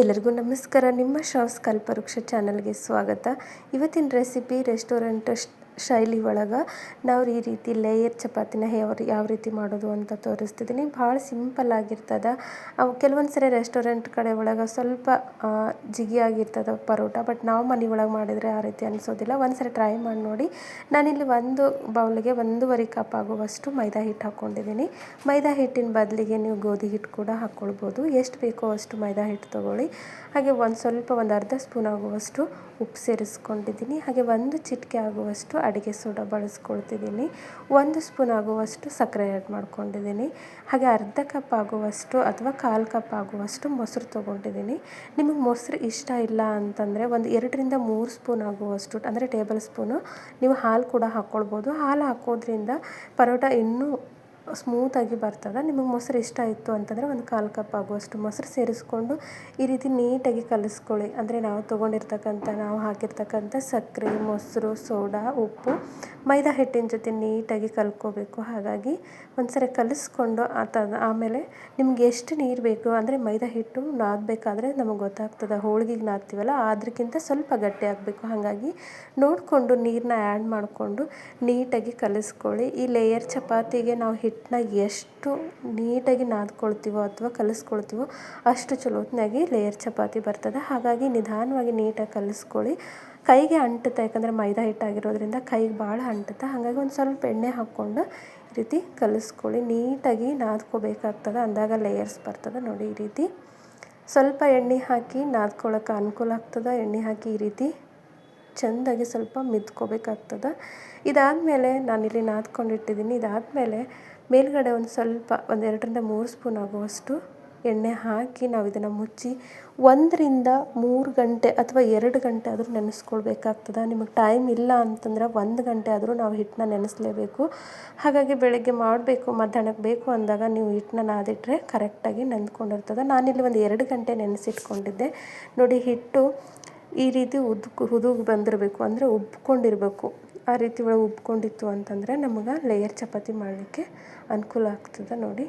ಎಲ್ಲರಿಗೂ ನಮಸ್ಕಾರ. ನಿಮ್ಮ ಶಾವ್ಸ್ ಕಲ್ಪವೃಕ್ಷ ಚಾನಲ್ಗೆ ಸ್ವಾಗತ. ಇವತ್ತಿನ ರೆಸಿಪಿ ರೆಸ್ಟೋರೆಂಟ್ ಶೈಲಿ ಒಳಗೆ ನಾವು ಈ ರೀತಿ ಲೇಯರ್ ಚಪಾತಿನ ಯಾವ ಯಾವ ರೀತಿ ಮಾಡೋದು ಅಂತ ತೋರಿಸ್ತಿದ್ದೀನಿ ಭಾಳ ಸಿಂಪಲ್ ಆಗಿರ್ತದೆ. ಅವು ಕೆಲವೊಂದು ಸರಿ ರೆಸ್ಟೋರೆಂಟ್ ಕಡೆ ಒಳಗೆ ಸ್ವಲ್ಪ ಜಿಗಿಯಾಗಿರ್ತದೆ ಪರೋಟ ಬಟ್ ನಾವು ಮನೆ ಒಳಗೆ ಮಾಡಿದರೆ ಆ ರೀತಿ ಅನಿಸೋದಿಲ್ಲ. ಒಂದು ಸರಿ ಟ್ರೈ ಮಾಡಿ ನೋಡಿ. ನಾನಿಲ್ಲಿ ಒಂದು ಬೌಲ್ಗೆ ಒಂದೂವರೆ ಕಪ್ ಆಗುವಷ್ಟು ಮೈದಾ ಹಿಟ್ಟು ಹಾಕ್ಕೊಂಡಿದ್ದೀನಿ ಮೈದಾ ಹಿಟ್ಟಿನ ಬದಲಿಗೆ ನೀವು ಗೋಧಿ ಹಿಟ್ಟು ಕೂಡ ಹಾಕ್ಕೊಳ್ಬೋದು ಎಷ್ಟು ಬೇಕೋ ಅಷ್ಟು ಮೈದಾ ಹಿಟ್ಟು ತೊಗೊಳ್ಳಿ. ಹಾಗೆ ಒಂದು ಸ್ವಲ್ಪ ಒಂದು ಅರ್ಧ ಸ್ಪೂನ್ ಆಗುವಷ್ಟು ಉಪ್ಪು ಸೇರಿಸ್ಕೊಂಡಿದ್ದೀನಿ ಹಾಗೆ ಒಂದು ಚಿಟಿಕೆ ಆಗುವಷ್ಟು ಅಡುಗೆ ಸೋಡಾ ಬಳಸ್ಕೊಳ್ತಿದ್ದೀನಿ. ಒಂದು ಸ್ಪೂನ್ ಆಗುವಷ್ಟು ಸಕ್ಕರೆ ಆ್ಯಡ್ ಮಾಡ್ಕೊಂಡಿದ್ದೀನಿ. ಹಾಗೆ ಅರ್ಧ ಕಪ್ ಆಗುವಷ್ಟು ಅಥವಾ ಕಾಲು ಕಪ್ ಆಗುವಷ್ಟು ಮೊಸರು ತೊಗೊಂಡಿದ್ದೀನಿ. ನಿಮಗೆ ಮೊಸರು ಇಷ್ಟ ಇಲ್ಲ ಅಂತಂದರೆ ಒಂದು ಎರಡರಿಂದ ಮೂರು ಸ್ಪೂನ್ ಆಗುವಷ್ಟು, ಅಂದರೆ ಟೇಬಲ್ ಸ್ಪೂನು, ನೀವು ಹಾಲು ಕೂಡ ಹಾಕ್ಕೊಳ್ಬೋದು. ಹಾಲು ಹಾಕೋದ್ರಿಂದ ಪರೋಟ ಇನ್ನೂ ಸ್ಮೂತಾಗಿ ಬರ್ತದೆ. ನಿಮಗೆ ಮೊಸರು ಇಷ್ಟ ಇತ್ತು ಅಂತಂದರೆ ಒಂದು ಕಾಲು ಕಪ್ ಆಗುವಷ್ಟು ಮೊಸರು ಸೇರಿಸ್ಕೊಂಡು ಈ ರೀತಿ ನೀಟಾಗಿ ಕಲಿಸ್ಕೊಳ್ಳಿ. ಅಂದರೆ ನಾವು ತೊಗೊಂಡಿರ್ತಕ್ಕಂಥ, ನಾವು ಹಾಕಿರ್ತಕ್ಕಂಥ ಸಕ್ಕರೆ, ಮೊಸರು, ಸೋಡಾ, ಉಪ್ಪು, ಮೈದಾ ಹಿಟ್ಟಿನ ಜೊತೆ ನೀಟಾಗಿ ಕಲ್ಕೋಬೇಕು ಹಾಗಾಗಿ ಒಂದ್ಸರಿ ಕಲಿಸ್ಕೊಂಡು ಆತ ಆಮೇಲೆ ನಿಮ್ಗೆ ಎಷ್ಟು ನೀರು ಬೇಕು, ಅಂದರೆ ಮೈದಾ ಹಿಟ್ಟು ನಾದಬೇಕಾದ್ರೆ ನಮಗೆ ಗೊತ್ತಾಗ್ತದೆ. ಹೋಳಿಗೆಗೆ ನಾದ್ತೀವಲ್ಲ ಅದಕ್ಕಿಂತ ಸ್ವಲ್ಪ ಗಟ್ಟಿ ಆಗಬೇಕು. ಹಾಗಾಗಿ ನೋಡಿಕೊಂಡು ನೀರನ್ನ ಆ್ಯಡ್ ಮಾಡಿಕೊಂಡು ನೀಟಾಗಿ ಕಲಿಸ್ಕೊಳ್ಳಿ. ಈ ಲೇಯರ್ ಚಪಾತಿಗೆ ನಾವು ಹಿಟ್ಟನ್ನ ಎಷ್ಟು ನೀಟಾಗಿ ನಾದ್ಕೊಳ್ತೀವೋ ಅಥವಾ ಕಲಿಸ್ಕೊಳ್ತೀವೋ ಅಷ್ಟು ಚಲೋತ್ನಾಗಿ ಲೇಯರ್ ಚಪಾತಿ ಬರ್ತದೆ. ಹಾಗಾಗಿ ನಿಧಾನವಾಗಿ ನೀಟಾಗಿ ಕಲಿಸ್ಕೊಳ್ಳಿ. ಕೈಗೆ ಅಂಟುತ್ತೆ, ಯಾಕಂದರೆ ಮೈದಾ ಹಿಟ್ಟಾಗಿರೋದ್ರಿಂದ ಕೈಗೆ ಭಾಳ ಅಂಟುತ್ತೆ. ಹಾಗಾಗಿ ಒಂದು ಸ್ವಲ್ಪ ಎಣ್ಣೆ ಹಾಕ್ಕೊಂಡು ಈ ರೀತಿ ಕಲಿಸ್ಕೊಳ್ಳಿ. ನೀಟಾಗಿ ನಾದ್ಕೋಬೇಕಾಗ್ತದೆ, ಅಂದಾಗ ಲೇಯರ್ಸ್ ಬರ್ತದೆ ನೋಡಿ ಈ ರೀತಿ. ಸ್ವಲ್ಪ ಎಣ್ಣೆ ಹಾಕಿ ನಾದ್ಕೊಳ್ಳೋಕೆ ಅನುಕೂಲ ಆಗ್ತದೆ. ಎಣ್ಣೆ ಹಾಕಿ ಈ ರೀತಿ ಚೆಂದಾಗಿ ಸ್ವಲ್ಪ ಮಿದ್ಕೋಬೇಕಾಗ್ತದೆ. ಇದಾದಮೇಲೆ ನಾನಿಲ್ಲಿ ನಾದ್ಕೊಂಡಿಟ್ಟಿದ್ದೀನಿ ಇದಾದಮೇಲೆ ಮೇಲ್ಗಡೆ ಒಂದು ಸ್ವಲ್ಪ ಒಂದು ಎರಡರಿಂದ ಮೂರು ಸ್ಪೂನ್ ಆಗುವಷ್ಟು ಎಣ್ಣೆ ಹಾಕಿ ನಾವು ಇದನ್ನು ಮುಚ್ಚಿ ಒಂದರಿಂದ ಮೂರು ಗಂಟೆ ಅಥವಾ ಎರಡು ಗಂಟೆ ಆದರೂ ನೆನೆಸ್ಕೊಳ್ಬೇಕಾಗ್ತದೆ. ನಿಮಗೆ ಟೈಮ್ ಇಲ್ಲ ಅಂತಂದ್ರೆ ಒಂದು ಗಂಟೆ ಆದರೂ ನಾವು ಹಿಟ್ಟನ್ನ ನೆನೆಸಲೇಬೇಕು. ಹಾಗಾಗಿ ಬೆಳಗ್ಗೆ ಮಾಡಬೇಕು, ಮಧ್ಯಾಹ್ನಕ್ಕೆ ಬೇಕು ಅಂದಾಗ ನೀವು ಹಿಟ್ಟನ್ನ ನಾದಿಟ್ಟರೆ ಕರೆಕ್ಟಾಗಿ ನೆಂದ್ಕೊಂಡಿರ್ತದೆ ನಾನಿಲ್ಲಿ ಒಂದು ಎರಡು ಗಂಟೆ ನೆನೆಸಿಟ್ಕೊಂಡಿದ್ದೆ. ನೋಡಿ ಹಿಟ್ಟು ಈ ರೀತಿ ಉದ್ ಹುದುಗು ಬಂದಿರಬೇಕು, ಅಂದರೆ ಉಬ್ಕೊಂಡಿರಬೇಕು. ಆ ರೀತಿ ಒಳಗೆ ಉಬ್ಕೊಂಡಿತ್ತು ಅಂತಂದರೆ ನಮಗೆ ಲೇಯರ್ ಚಪಾತಿ ಮಾಡಲಿಕ್ಕೆ ಅನುಕೂಲ ಆಗ್ತದೆ ನೋಡಿ.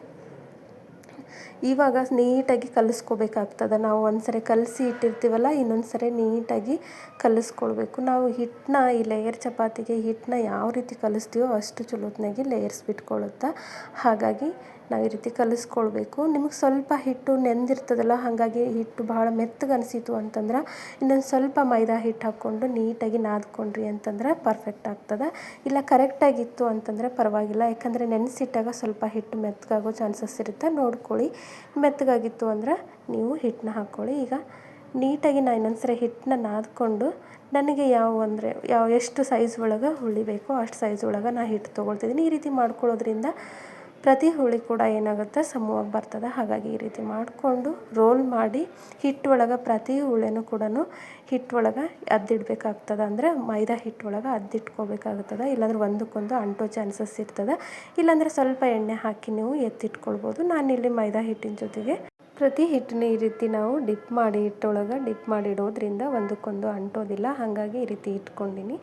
ಇವಾಗ ನೀಟಾಗಿ ಕಲಿಸ್ಕೋಬೇಕಾಗ್ತದೆ. ನಾವು ಒಂದು ಸರಿ ಕಲಸಿ ಇಟ್ಟಿರ್ತೀವಲ್ಲ ಇನ್ನೊಂದು ಸರಿ ನೀಟಾಗಿ ಕಲಿಸ್ಕೊಳ್ಬೇಕು. ನಾವು ಹಿಟ್ಟನ್ನ, ಈ ಲೇಯರ್ ಚಪಾತಿಗೆ ಹಿಟ್ಟನ್ನ ಯಾವ ರೀತಿ ಕಲಿಸ್ತೀವೋ ಅಷ್ಟು ಚಲೋತ್ನಾಗಿ ಲೇಯರ್ಸ್ ಬಿಟ್ಕೊಳ್ಳುತ್ತೆ ಹಾಗಾಗಿ ನಾವು ಈ ರೀತಿ ಕಲಿಸ್ಕೊಳ್ಬೇಕು. ನಿಮಗೆ ಸ್ವಲ್ಪ ಹಿಟ್ಟು ನೆಂದಿರ್ತದಲ್ಲ, ಹಾಗಾಗಿ ಹಿಟ್ಟು ಭಾಳ ಮೆತ್ತಗೆ ಅನಿಸಿತು ಅಂತಂದ್ರೆ ಇನ್ನೊಂದು ಸ್ವಲ್ಪ ಮೈದಾ ಹಿಟ್ಟು ಹಾಕ್ಕೊಂಡು ನೀಟಾಗಿ ನಾದ್ಕೊಂಡ್ರಿ ಅಂತಂದ್ರೆ ಪರ್ಫೆಕ್ಟ್ ಆಗ್ತದೆ. ಇಲ್ಲ ಕರೆಕ್ಟಾಗಿತ್ತು ಅಂತಂದರೆ ಪರವಾಗಿಲ್ಲ, ಯಾಕಂದರೆ ನೆನೆಸಿಟ್ಟಾಗ ಸ್ವಲ್ಪ ಹಿಟ್ಟು ಮೆತ್ತಗಾಗೋ ಚಾನ್ಸಸ್ ಇರುತ್ತೆ ನೋಡ್ಕೊಳ್ಳಿ. ಮೆತ್ತಗಾಗಿತ್ತು ಅಂದ್ರೆ ನೀವು ಹಿಟ್ಟನ್ನ ಹಾಕ್ಕೊಳ್ಳಿ. ಈಗ ನೀಟಾಗಿ ನಾನು ಇನ್ನೊಂದ್ಸರಿ ಹಿಟ್ಟನ್ನ ನಾದ್ಕೊಂಡು ನನಗೆ ಯಾವ ಅಂದರೆ ಯಾವ ಎಷ್ಟು ಸೈಜ್ ಒಳಗೆ ಹುಳಿಬೇಕೋ ಅಷ್ಟು ಸೈಜ್ ಒಳಗೆ ನಾನು ಹಿಟ್ಟು ತೊಗೊಳ್ತಿದ್ದೀನಿ. ಈ ರೀತಿ ಮಾಡ್ಕೊಳ್ಳೋದ್ರಿಂದ ಪ್ರತಿ ಹುಳಿ ಕೂಡ ಏನಾಗುತ್ತೆ? ಸಮವಾಗಿ ಬರ್ತದೆ. ಹಾಗಾಗಿ ಈ ರೀತಿ ಮಾಡಿಕೊಂಡು ರೋಲ್ ಮಾಡಿ ಹಿಟ್ಟೊಳಗೆ ಪ್ರತಿ ಹುಳಿನೂ ಕೂಡ ಹಿಟ್ಟೊಳಗೆ ಅದ್ದಿಡ್ಬೇಕಾಗ್ತದೆ. ಅಂದರೆ ಮೈದಾ ಹಿಟ್ಟೊಳಗೆ ಅದ್ದಿಟ್ಕೋಬೇಕಾಗ್ತದೆ. ಇಲ್ಲಾಂದ್ರೆ ಒಂದಕ್ಕೊಂದು ಅಂಟೋ ಚಾನ್ಸಸ್ ಇರ್ತದೆ. ಇಲ್ಲಾಂದರೆ ಸ್ವಲ್ಪ ಎಣ್ಣೆ ಹಾಕಿ ನೀವು ಎತ್ತಿಟ್ಕೊಳ್ಬೋದು. ನಾನಿಲ್ಲಿ ಮೈದಾ ಹಿಟ್ಟಿನ ಜೊತೆಗೆ ಪ್ರತಿ ಹಿಟ್ಟನ್ನ ಈ ರೀತಿ ನಾವು ಡಿಪ್ ಮಾಡಿ ಹಿಟ್ಟೊಳಗೆ ಡಿಪ್ ಮಾಡಿ ಇಡೋದ್ರಿಂದ ಒಂದಕ್ಕೊಂದು ಅಂಟೋದಿಲ್ಲ. ಹಾಗಾಗಿ ಈ ರೀತಿ ಇಟ್ಕೊಂಡಿನಿ.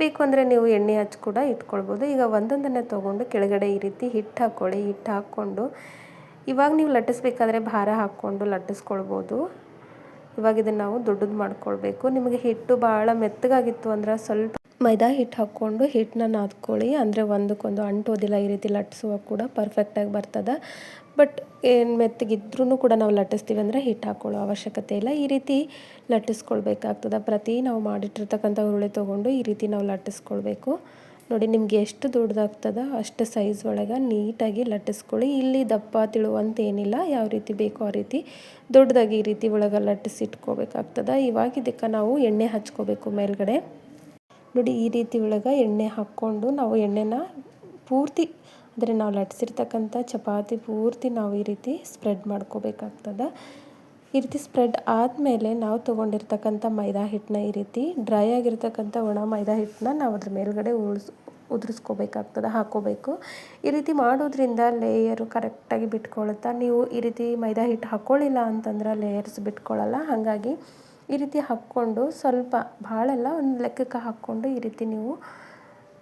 ಬೇಕು ಅಂದರೆ ನೀವು ಎಣ್ಣೆ ಹಚ್ಚಿ ಕೂಡ ಇಟ್ಕೊಳ್ಬೋದು. ಈಗ ಒಂದೊಂದನ್ನೇ ತೊಗೊಂಡು ಕೆಳಗಡೆ ಈ ರೀತಿ ಹಿಟ್ಟು ಹಾಕ್ಕೊಳ್ಳಿ ಹಿಟ್ಟು ಹಾಕ್ಕೊಂಡು ಇವಾಗ ನೀವು ಲಟ್ಟಿಸ್ಬೇಕಾದ್ರೆ ಭಾರ ಹಾಕ್ಕೊಂಡು ಲಟ್ಟಿಸ್ಕೊಳ್ಬೋದು. ಇವಾಗ ಇದನ್ನು ನಾವು ದೊಡ್ಡದು ಮಾಡ್ಕೊಳ್ಬೇಕು. ನಿಮಗೆ ಹಿಟ್ಟು ಭಾಳ ಮೆತ್ತಗಾಗಿತ್ತು ಅಂದ್ರೆ ಸ್ವಲ್ಪ ಮೈದಾ ಹಿಟ್ಟು ಹಾಕ್ಕೊಂಡು ಹಿಟ್ಟನ್ನ ನಾದ್ಕೊಳ್ಳಿ. ಅಂದರೆ ಒಂದಕ್ಕೊಂದು ಅಂಟೋದಿಲ್ಲ, ಈ ರೀತಿ ಲಟ್ಟಿಸುವಾಗ ಕೂಡ ಪರ್ಫೆಕ್ಟಾಗಿ ಬರ್ತದೆ. ಬಟ್ ಏನು ಮೆತ್ತಗಿದ್ರೂ ಕೂಡ ನಾವು ಲಟ್ಟಿಸ್ತೀವಿ ಅಂದರೆ ಹಿಟ್ಟು ಹಾಕ್ಕೊಳ್ಳೋ ಅವಶ್ಯಕತೆ ಇಲ್ಲ. ಈ ರೀತಿ ಲಟ್ಟಿಸ್ಕೊಳ್ಬೇಕಾಗ್ತದೆ. ಪ್ರತಿ ನಾವು ಮಾಡಿಟ್ಟಿರ್ತಕ್ಕಂಥ ಹುರುಳಿ ತೊಗೊಂಡು ಈ ರೀತಿ ನಾವು ಲಟ್ಟಿಸ್ಕೊಳ್ಬೇಕು. ನೋಡಿ, ನಿಮಗೆ ಎಷ್ಟು ದೊಡ್ಡದಾಗ್ತದೆ ಅಷ್ಟು ಸೈಜ್ ಒಳಗೆ ನೀಟಾಗಿ ಲಟ್ಟಿಸ್ಕೊಳ್ಳಿ. ಇಲ್ಲಿ ದಪ್ಪ, ತಿಳುವಂತ ಏನಿಲ್ಲ. ಯಾವ ರೀತಿ ಬೇಕೋ ಆ ರೀತಿ ದೊಡ್ಡದಾಗಿ ಈ ರೀತಿ ಒಳಗೆ ಲಟ್ಟಿಸಿಟ್ಕೋಬೇಕಾಗ್ತದೆ. ಇವಾಗ ಇದಕ್ಕೆ ನಾವು ಎಣ್ಣೆ ಹಚ್ಕೋಬೇಕು ಮೇಲ್ಗಡೆ. ನೋಡಿ ಈ ರೀತಿ ಒಳಗೆ ಎಣ್ಣೆ ಹಾಕ್ಕೊಂಡು ನಾವು ಎಣ್ಣೆನ ಪೂರ್ತಿ, ಅಂದರೆ ನಾವು ಲಟ್ಸಿರ್ತಕ್ಕಂಥ ಚಪಾತಿ ಪೂರ್ತಿ ನಾವು ಈ ರೀತಿ ಸ್ಪ್ರೆಡ್ ಮಾಡ್ಕೋಬೇಕಾಗ್ತದೆ. ಈ ರೀತಿ ಸ್ಪ್ರೆಡ್ ಆದಮೇಲೆ ನಾವು ತೊಗೊಂಡಿರ್ತಕ್ಕಂಥ ಮೈದಾ ಹಿಟ್ಟನ್ನ ಈ ರೀತಿ ಡ್ರೈ ಆಗಿರ್ತಕ್ಕಂಥ ಒಣ ಮೈದಾ ಹಿಟ್ಟನ್ನ ನಾವು ಅದ್ರ ಮೇಲ್ಗಡೆ ಉಳಿಸ್, ಉದುರಿಸ್ಕೋಬೇಕಾಗ್ತದೆ ಹಾಕೋಬೇಕು ಈ ರೀತಿ ಮಾಡೋದ್ರಿಂದ ಲೇಯರು ಕರೆಕ್ಟಾಗಿ ಬಿಟ್ಕೊಳ್ಳುತ್ತಾ ನೀವು ಈ ರೀತಿ ಮೈದಾ ಹಿಟ್ಟು ಹಾಕ್ಕೊಳ್ಳಿಲ್ಲ ಅಂತಂದ್ರೆ ಲೇಯರ್ಸ್ ಬಿಟ್ಕೊಳ್ಳಲ್ಲ ಹಾಗಾಗಿ ಈ ರೀತಿ ಹಾಕ್ಕೊಂಡು ಸ್ವಲ್ಪ ಭಾಳಲ್ಲ, ಒಂದು ಲೆಕ್ಕಕ್ಕೆ ಹಾಕ್ಕೊಂಡು ಈ ರೀತಿ ನೀವು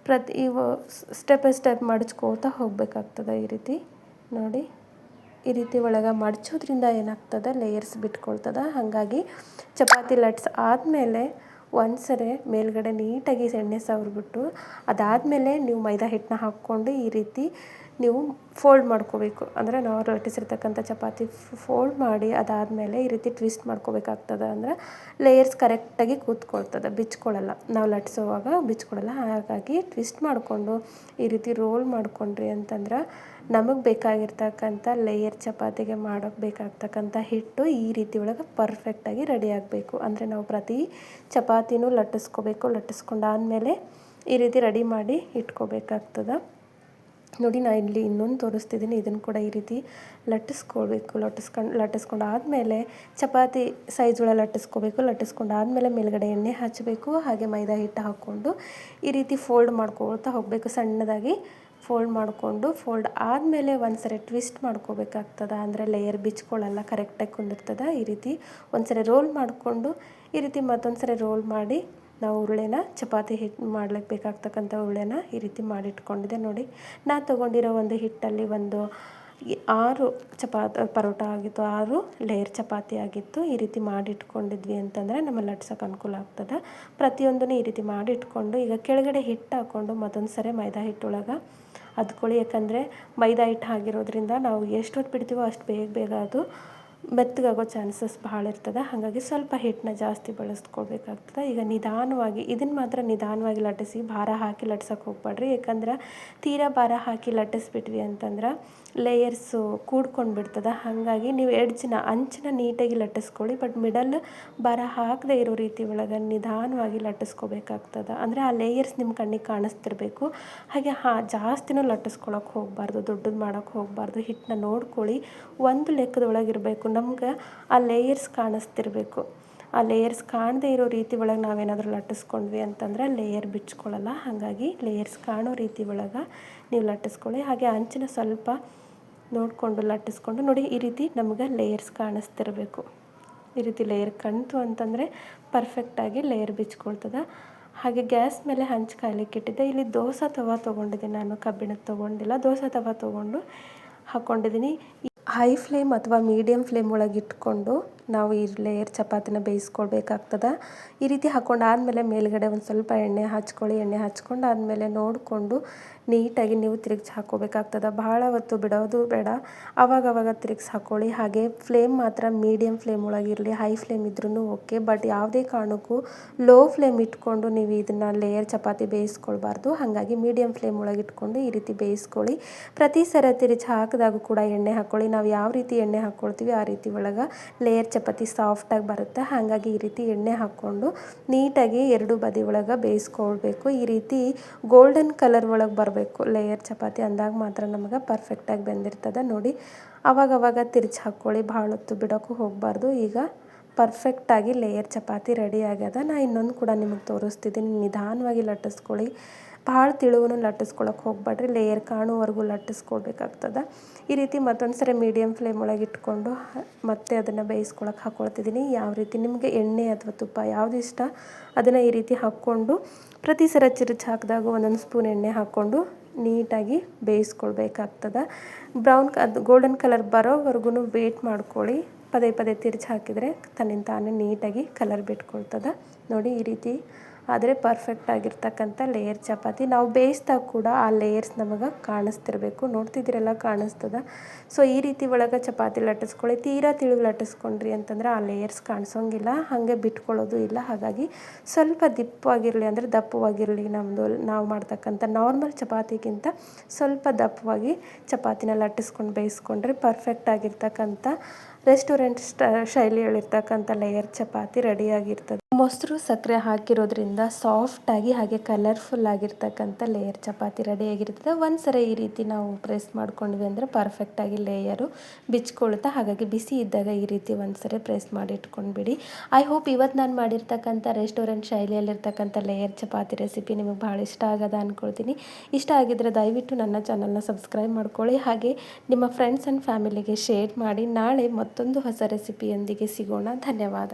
ಪ್ರತಿ ಇವು ಸ್ಟೆಪ್ ಬೈ ಸ್ಟೆಪ್ ಮಡಚ್ಕೋತಾ ಹೋಗಬೇಕಾಗ್ತದೆ ಈ ರೀತಿ. ನೋಡಿ, ಈ ರೀತಿ ಒಳಗೆ ಮಡಚೋದ್ರಿಂದ ಏನಾಗ್ತದೆ, ಲೇಯರ್ಸ್ ಬಿಟ್ಕೊಳ್ತದೆ. ಹಾಗಾಗಿ ಚಪಾತಿ ಲಟ್ಸ್ ಆದಮೇಲೆ ಒಂದು ಸರಿ ಮೇಲ್ಗಡೆ ನೀಟಾಗಿ ಎಣ್ಣೆ ಸವರ್ಬಿಟ್ಟು ಅದಾದಮೇಲೆ ನೀವು ಮೈದಾ ಹಿಟ್ಟನ್ನ ಹಾಕ್ಕೊಂಡು ಈ ರೀತಿ ನೀವು ಫೋಲ್ಡ್ ಮಾಡ್ಕೋಬೇಕು. ಅಂದರೆ ನಾವು ಲಟ್ಟಿಸಿರ್ತಕ್ಕಂಥ ಚಪಾತಿ ಫೋಲ್ಡ್ ಮಾಡಿ ಅದಾದಮೇಲೆ ಈ ರೀತಿ ಟ್ವಿಸ್ಟ್ ಮಾಡ್ಕೋಬೇಕಾಗ್ತದೆ ಅಂದರೆ ಲೇಯರ್ಸ್ ಕರೆಕ್ಟಾಗಿ ಕೂತ್ಕೊಳ್ತದೆ ಬಿಚ್ಕೊಳ್ಳಲ್ಲ ನಾವು ಲಟ್ಸೋವಾಗ ಬಿಚ್ಕೊಳ್ಳಲ್ಲ ಹಾಗಾಗಿ ಟ್ವಿಸ್ಟ್ ಮಾಡಿಕೊಂಡು ಈ ರೀತಿ ರೋಲ್ ಮಾಡಿಕೊಂಡ್ರಿ ಅಂತಂದ್ರೆ ನಮಗೆ ಬೇಕಾಗಿರ್ತಕ್ಕಂಥ ಲೇಯರ್ ಚಪಾತಿಗೆ ಮಾಡೋಕ್ಕೆ ಬೇಕಾಗ್ತಕ್ಕಂಥ ಹಿಟ್ಟು ಈ ರೀತಿ ಒಳಗೆ ಪರ್ಫೆಕ್ಟಾಗಿ ರೆಡಿ ಆಗಬೇಕು. ಅಂದರೆ ನಾವು ಪ್ರತಿ ಚಪಾತಿನೂ ಲಟ್ಟಿಸ್ಕೋಬೇಕು. ಲಟ್ಟಿಸ್ಕೊಂಡಾದ್ಮೇಲೆ ಈ ರೀತಿ ರೆಡಿ ಮಾಡಿ ಇಟ್ಕೋಬೇಕಾಗ್ತದೆ. ನೋಡಿ ನಾನು ಇಲ್ಲಿ ಇನ್ನೊಂದು ತೋರಿಸ್ತಿದ್ದೀನಿ. ಇದನ್ನು ಕೂಡ ಈ ರೀತಿ ಲಟ್ಟಿಸ್ಕೊಳ್ಬೇಕು. ಲಟ್ಟಿಸ್ಕೊಂಡು ಲಟ್ಟಿಸ್ಕೊಂಡು ಆದಮೇಲೆ ಚಪಾತಿ ಸೈಜ್ ಒಳಗೆ ಲಟ್ಟಿಸ್ಕೋಬೇಕು ಲಟ್ಟಿಸ್ಕೊಂಡು ಆದಮೇಲೆ ಮೇಲ್ಗಡೆ ಎಣ್ಣೆ ಹಚ್ಚಬೇಕು ಹಾಗೆ ಮೈದಾ ಹಿಟ್ಟು ಹಾಕ್ಕೊಂಡು ಈ ರೀತಿ ಫೋಲ್ಡ್ ಮಾಡ್ಕೊಳ್ತಾ ಹೋಗಬೇಕು. ಸಣ್ಣದಾಗಿ ಫೋಲ್ಡ್ ಮಾಡಿಕೊಂಡು ಫೋಲ್ಡ್ ಆದಮೇಲೆ ಒಂದು ಸರಿ ಟ್ವಿಸ್ಟ್ ಮಾಡ್ಕೋಬೇಕಾಗ್ತದೆ. ಅಂದರೆ ಲೇಯರ್ ಬಿಚ್ಕೊಳ್ಳಲ್ಲ ಕರೆಕ್ಟಾಗಿ ಕುಂದಿರ್ತದೆ. ಈ ರೀತಿ ಒಂದು ಸರಿ ರೋಲ್ ಮಾಡಿಕೊಂಡು ಈ ರೀತಿ ಮತ್ತೊಂದು ಸರಿ ರೋಲ್ ಮಾಡಿ ನಾವು ಉರುಳೆನ ಚಪಾತಿ ಹಿಟ್ಟು ಮಾಡ್ಲಿಕ್ಕೆ ಬೇಕಾಗ್ತಕ್ಕಂಥ ಉರುಳೆನ ಈ ರೀತಿ ಮಾಡಿಟ್ಕೊಂಡಿದ್ದೆ ನೋಡಿ. ನಾ ತೊಗೊಂಡಿರೋ ಒಂದು ಹಿಟ್ಟಲ್ಲಿ ಒಂದು ಆರು ಚಪಾತಿ ಪರೋಟ ಆಗಿತ್ತು, ಆರು ಲೇಯರ್ ಚಪಾತಿ ಆಗಿತ್ತು. ಈ ರೀತಿ ಮಾಡಿಟ್ಕೊಂಡಿದ್ವಿ ಅಂತಂದರೆ ನಮ್ಮ ಲಟ್ಸೋಕೆ ಅನುಕೂಲ ಆಗ್ತದೆ. ಪ್ರತಿಯೊಂದನ್ನು ಈ ರೀತಿ ಮಾಡಿಟ್ಕೊಂಡು ಈಗ ಕೆಳಗಡೆ ಹಿಟ್ಟು ಹಾಕ್ಕೊಂಡು ಮತ್ತೊಂದು ಸರಿ ಮೈದಾ ಹಿಟ್ಟೊಳಗೆ ಅದ್ಕೊಳ್ಳಿ. ಯಾಕಂದರೆ ಮೈದಾ ಹಿಟ್ಟು ಆಗಿರೋದ್ರಿಂದ ನಾವು ಎಷ್ಟೊತ್ತು ಬಿಡ್ತೀವೋ ಅಷ್ಟು ಬೇಗ ಬೇಗ ಅದು ಮೆತ್ತಗಾಗೋ ಚಾನ್ಸಸ್ ಭಾಳ ಇರ್ತದೆ. ಹಾಗಾಗಿ ಸ್ವಲ್ಪ ಹಿಟ್ಟನ್ನ ಜಾಸ್ತಿ ಬಳಸ್ಕೊಳ್ಬೇಕಾಗ್ತದೆ ಈಗ ನಿಧಾನವಾಗಿ ಇದನ್ನು ಮಾತ್ರ ನಿಧಾನವಾಗಿ ಲಟ್ಟಿಸಿ, ಭಾರ ಹಾಕಿ ಲಟ್ಸೋಕೆ ಹೋಗ್ಬೇಡ್ರಿ. ಯಾಕಂದ್ರೆ ತೀರಾ ಭಾರ ಹಾಕಿ ಲಟ್ಟಿಸ್ಬಿಟ್ವಿ ಅಂತಂದ್ರೆ ಲೇಯರ್ಸು ಕೂಡ್ಕೊಂಡು ಬಿಡ್ತದೆ ಹಾಗಾಗಿ ನೀವು ಎಡ್ಜ್ನ, ಅಂಚನ್ನ ನೀಟಾಗಿ ಲಟ್ಟಿಸ್ಕೊಳ್ಳಿ ಬಟ್ ಮಿಡಲ್ ಬರ ಹಾಕದೇ ಇರೋ ರೀತಿ ಒಳಗೆ ನಿಧಾನವಾಗಿ ಲಟ್ಟಿಸ್ಕೋಬೇಕಾಗ್ತದೆ. ಅಂದರೆ ಆ ಲೇಯರ್ಸ್ ನಿಮ್ಮ ಕಣ್ಣಿಗೆ ಕಾಣಿಸ್ತಿರ್ಬೇಕು. ಹಾಗೆ ಹಾ, ಜಾಸ್ತಿನೂ ಲಟ್ಟಿಸ್ಕೊಳಕ್ಕೆ ಹೋಗಬಾರ್ದು, ದೊಡ್ಡದು ಮಾಡೋಕ್ಕೆ ಹೋಗಬಾರ್ದು ಹಿಟ್ಟನ್ನ ನೋಡ್ಕೊಳ್ಳಿ. ಒಂದು ಲೆಕ್ಕದೊಳಗಿರಬೇಕು ನಮ್ಗೆ ಆ ಲೇಯರ್ಸ್ ಕಾಣಿಸ್ತಿರ್ಬೇಕು. ಆ ಲೇಯರ್ಸ್ ಕಾಣದೇ ಇರೋ ರೀತಿ ಒಳಗೆ ನಾವೇನಾದರೂ ಲಟ್ಟಿಸ್ಕೊಂಡ್ವಿ ಅಂತಂದರೆ ಲೇಯರ್ ಬಿಚ್ಕೊಳ್ಳಲ್ಲ. ಹಾಗಾಗಿ ಲೇಯರ್ಸ್ ಕಾಣೋ ರೀತಿ ಒಳಗೆ ನೀವು ಲಟ್ಟಿಸ್ಕೊಳ್ಳಿ. ಹಾಗೆ ಅಂಚಿನ ಸ್ವಲ್ಪ ನೋಡಿಕೊಂಡು ಲಟ್ಟಿಸ್ಕೊಂಡು ನೋಡಿ, ಈ ರೀತಿ ನಮ್ಗೆ ಲೇಯರ್ಸ್ ಕಾಣಿಸ್ತಿರಬೇಕು. ಈ ರೀತಿ ಲೇಯರ್ ಕಣ್ತು ಅಂತಂದರೆ ಪರ್ಫೆಕ್ಟಾಗಿ ಲೇಯರ್ ಬಿಚ್ಕೊಳ್ತದೆ. ಹಾಗೆ ಗ್ಯಾಸ್ ಮೇಲೆ ಹಂಚು ಕಾಯ್ಲಿಕ್ಕೆ ಇಟ್ಟಿದ್ದೆ. ಇಲ್ಲಿ ದೋಸೆ ತವ ತೊಗೊಂಡಿದ್ದೀನಿ ನಾನು, ಕಬ್ಬಿಣದ ತೊಗೊಂಡಿಲ್ಲ. ದೋಸೆ ತವ ತೊಗೊಂಡು ಹಾಕ್ಕೊಂಡಿದ್ದೀನಿ ಹೈ ಫ್ಲೇಮ್ ಅಥವಾ ಮೀಡಿಯಮ್ ಫ್ಲೇಮ್ ಒಳಗೆ ಇಟ್ಕೊಂಡು ನಾವು ಈ ಲೇಯರ್ ಚಪಾತಿನ ಬೇಯಿಸ್ಕೊಳ್ಬೇಕಾಗ್ತದೆ. ಈ ರೀತಿ ಹಾಕ್ಕೊಂಡಾದ್ಮೇಲೆ ಮೇಲ್ಗಡೆ ಒಂದು ಸ್ವಲ್ಪ ಎಣ್ಣೆ ಹಚ್ಕೊಳ್ಳಿ. ಎಣ್ಣೆ ಹಚ್ಕೊಂಡು ಆದಮೇಲೆ ನೋಡಿಕೊಂಡು ನೀಟಾಗಿ ನೀವು ತಿರುಗಿಸಿ ಹಾಕ್ಕೋಬೇಕಾಗ್ತದೆ. ಭಾಳ ಹೊತ್ತು ಬಿಡೋದು ಬೇಡ. ಅವಾಗವಾಗ ತಿರುಗಿಸಿ ಹಾಕ್ಕೊಳ್ಳಿ ಹಾಗೆ ಫ್ಲೇಮ್ ಮಾತ್ರ ಮೀಡಿಯಮ್ ಫ್ಲೇಮ್ ಒಳಗಿರಲಿ. ಹೈ ಫ್ಲೇಮ್ ಇದ್ರೂ ಓಕೆ ಬಟ್ ಯಾವುದೇ ಕಾರಣಕ್ಕೂ ಲೋ ಫ್ಲೇಮ್ ಇಟ್ಕೊಂಡು ನೀವು ಇದನ್ನು ಲೇಯರ್ ಚಪಾತಿ ಬೇಯಿಸ್ಕೊಳ್ಬಾರ್ದು. ಹಾಗಾಗಿ ಮೀಡಿಯಮ್ ಫ್ಲೇಮ್ ಒಳಗಿಟ್ಕೊಂಡು ಈ ರೀತಿ ಬೇಯಿಸ್ಕೊಳ್ಳಿ. ಪ್ರತಿ ಸರ ತಿರುಚಿ ಹಾಕಿದಾಗ ಕೂಡ ಎಣ್ಣೆ ಹಾಕ್ಕೊಳ್ಳಿ ನಾವು ಯಾವ ರೀತಿ ಎಣ್ಣೆ ಹಾಕ್ಕೊಳ್ತೀವಿ ಆ ರೀತಿ ಒಳಗೆ ಲೇಯರ್ ಚಪಾತಿ ಸಾಫ್ಟಾಗಿ ಬರುತ್ತೆ. ಹಾಗಾಗಿ ಈ ರೀತಿ ಎಣ್ಣೆ ಹಾಕ್ಕೊಂಡು ನೀಟಾಗಿ ಎರಡು ಬದಿ ಒಳಗೆ ಬೇಯಿಸ್ಕೊಳ್ಬೇಕು. ಈ ರೀತಿ ಗೋಲ್ಡನ್ ಕಲರ್ ಒಳಗೆ ಬರಬೇಕು. ಲೇಯರ್ ಚಪಾತಿ ಅಂದಾಗ ಮಾತ್ರ ನಮಗೆ ಪರ್ಫೆಕ್ಟಾಗಿ ಬೆಂದಿರ್ತದೆ. ನೋಡಿ, ಅವಾಗವಾಗ ತಿರ್ಚಿ ಹಾಕ್ಕೊಳ್ಳಿ ಭಾಳ ಹೊತ್ತು ಬಿಡೋಕ್ಕೂ ಹೋಗಬಾರ್ದು. ಈಗ ಪರ್ಫೆಕ್ಟಾಗಿ ಲೇಯರ್ ಚಪಾತಿ ರೆಡಿ ಆಗ್ಯದ. ನಾ ಇನ್ನೊಂದು ಕೂಡ ನಿಮಗೆ ತೋರಿಸ್ತಿದ್ದೀನಿ ನಿಧಾನವಾಗಿ ಲಟ್ಟಿಸ್ಕೊಳ್ಳಿ. ಭಾಳ ತಿಳುವನ್ನು ಲಟ್ಟಿಸ್ಕೊಳಕ್ಕೆ ಹೋಗ್ಬೇಡ್ರಿ ಲೇಯರ್ ಕಾಣುವರೆಗೂ ಲಟ್ಟಿಸ್ಕೊಳ್ಬೇಕಾಗ್ತದೆ ಈ ರೀತಿ ಮತ್ತೊಂದು ಸರಿ ಮೀಡಿಯಮ್ ಫ್ಲೇಮ್ ಒಳಗೆ ಇಟ್ಕೊಂಡು ಮತ್ತೆ ಅದನ್ನು ಬೇಯಿಸ್ಕೊಳಕ್ಕೆ ಹಾಕ್ಕೊಳ್ತಿದ್ದೀನಿ ಯಾವ ರೀತಿ ನಿಮಗೆ ಎಣ್ಣೆ ಅಥವಾ ತುಪ್ಪ ಯಾವುದು ಇಷ್ಟ, ಅದನ್ನು ಈ ರೀತಿ ಹಾಕ್ಕೊಂಡು ಪ್ರತಿ ಸರ ಚಿರುಚ್ ಹಾಕಿದಾಗ ಒಂದೊಂದು ಸ್ಪೂನ್ ಎಣ್ಣೆ ಹಾಕ್ಕೊಂಡು ನೀಟಾಗಿ ಬೇಯಿಸ್ಕೊಳ್ಬೇಕಾಗ್ತದೆ. ಬ್ರೌನ್ ಅದು ಗೋಲ್ಡನ್ ಕಲರ್ ಬರೋವರೆಗೂ ವೇಟ್ ಮಾಡ್ಕೊಳ್ಳಿ. ಪದೇ ಪದೇ ತಿರ್ಚಿ ಹಾಕಿದರೆ ತನ್ನಿಂದ ತಾನೇ ನೀಟಾಗಿ ಕಲರ್ ಬಿಟ್ಕೊಳ್ತದೆ. ನೋಡಿ ಈ ರೀತಿ ಆದರೆ ಪರ್ಫೆಕ್ಟ್ ಆಗಿರ್ತಕ್ಕಂಥ ಲೇಯರ್ ಚಪಾತಿ. ನಾವು ಬೇಯಿಸ್ದಾಗ ಕೂಡ ಆ ಲೇಯರ್ಸ್ ನಮಗೆ ಕಾಣಿಸ್ತಿರ್ಬೇಕು. ನೋಡ್ತಿದ್ದೀರಲ್ಲ, ಕಾಣಿಸ್ತದ. ಸೊ ಈ ರೀತಿ ಒಳಗೆ ಚಪಾತಿ ಲಟ್ಟಿಸ್ಕೊಳ್ಳಿ. ತೀರಾ ತಿಳಿದು ಲಟ್ಟಿಸ್ಕೊಂಡ್ರಿ ಅಂತಂದ್ರೆ ಆ ಲೇಯರ್ಸ್ ಕಾಣಿಸೋಂಗಿಲ್ಲ. ಹಾಗೆ ಬಿಟ್ಕೊಳ್ಳೋದು ಇಲ್ಲ. ಹಾಗಾಗಿ ಸ್ವಲ್ಪ ದಿಪ್ಪವಾಗಿರಲಿ ಅಂದರೆ ದಪ್ಪವಾಗಿರಲಿ ನಮ್ಮದು ನಾವು ಮಾಡ್ತಕ್ಕಂಥ ನಾರ್ಮಲ್ ಚಪಾತಿಗಿಂತ ಸ್ವಲ್ಪ ದಪ್ಪವಾಗಿ ಚಪಾತಿನ ಲಟ್ಟಿಸ್ಕೊಂಡು ಬೇಯಿಸ್ಕೊಂಡ್ರೆ ಪರ್ಫೆಕ್ಟ್ ಆಗಿರ್ತಕ್ಕಂಥ ರೆಸ್ಟೋರೆಂಟ್ ಸ್ಟ ಶೈಲಿಯಲ್ಲಿರ್ತಕ್ಕಂಥ ಲೇಯರ್ ಚಪಾತಿ ರೆಡಿಯಾಗಿರ್ತದೆ ಮೊಸರು ಸಕ್ಕರೆ ಹಾಕಿರೋದ್ರಿಂದ ಸಾಫ್ಟಾಗಿ ಹಾಗೆ ಕಲರ್ಫುಲ್ ಆಗಿರ್ತಕ್ಕಂಥ ಲೇಯರ್ ಚಪಾತಿ ರೆಡಿಯಾಗಿರ್ತದೆ ಒಂದು ಸರಿ ಈ ರೀತಿ ನಾವು ಪ್ರೆಸ್ ಮಾಡ್ಕೊಂಡ್ವಿ ಅಂದರೆ ಪರ್ಫೆಕ್ಟಾಗಿ ಲೇಯರು ಬಿಚ್ಕೊಳ್ತಾ ಹಾಗಾಗಿ ಬಿಸಿ ಇದ್ದಾಗ ಈ ರೀತಿ ಒಂದು ಸರಿ ಪ್ರೆಸ್ ಮಾಡಿ ಇಟ್ಕೊಂಡ್ಬಿಡಿ. ಐ ಹೋಪ್ ಇವತ್ತು ನಾನು ಮಾಡಿರ್ತಕ್ಕಂಥ ರೆಸ್ಟೋರೆಂಟ್ ಶೈಲಿಯಲ್ಲಿರ್ತಕ್ಕಂಥ ಲೇಯರ್ ಚಪಾತಿ ರೆಸಿಪಿ ನಿಮಗೆ ಭಾಳ ಇಷ್ಟ ಆಗದ ಅಂದ್ಕೊಳ್ತೀನಿ ಇಷ್ಟ ಆಗಿದ್ದರೆ ದಯವಿಟ್ಟು ನನ್ನ ಚಾನಲ್ನ ಸಬ್ಸ್ಕ್ರೈಬ್ ಮಾಡ್ಕೊಳ್ಳಿ. ಹಾಗೆ ನಿಮ್ಮ ಫ್ರೆಂಡ್ಸ್ ಆ್ಯಂಡ್ ಫ್ಯಾಮಿಲಿಗೆ ಶೇರ್ ಮಾಡಿ. ನಾಳೆ ಮತ್ತೊಂದು ಹೊಸ ರೆಸಿಪಿಯೊಂದಿಗೆ ಸಿಗೋಣ. ಧನ್ಯವಾದ.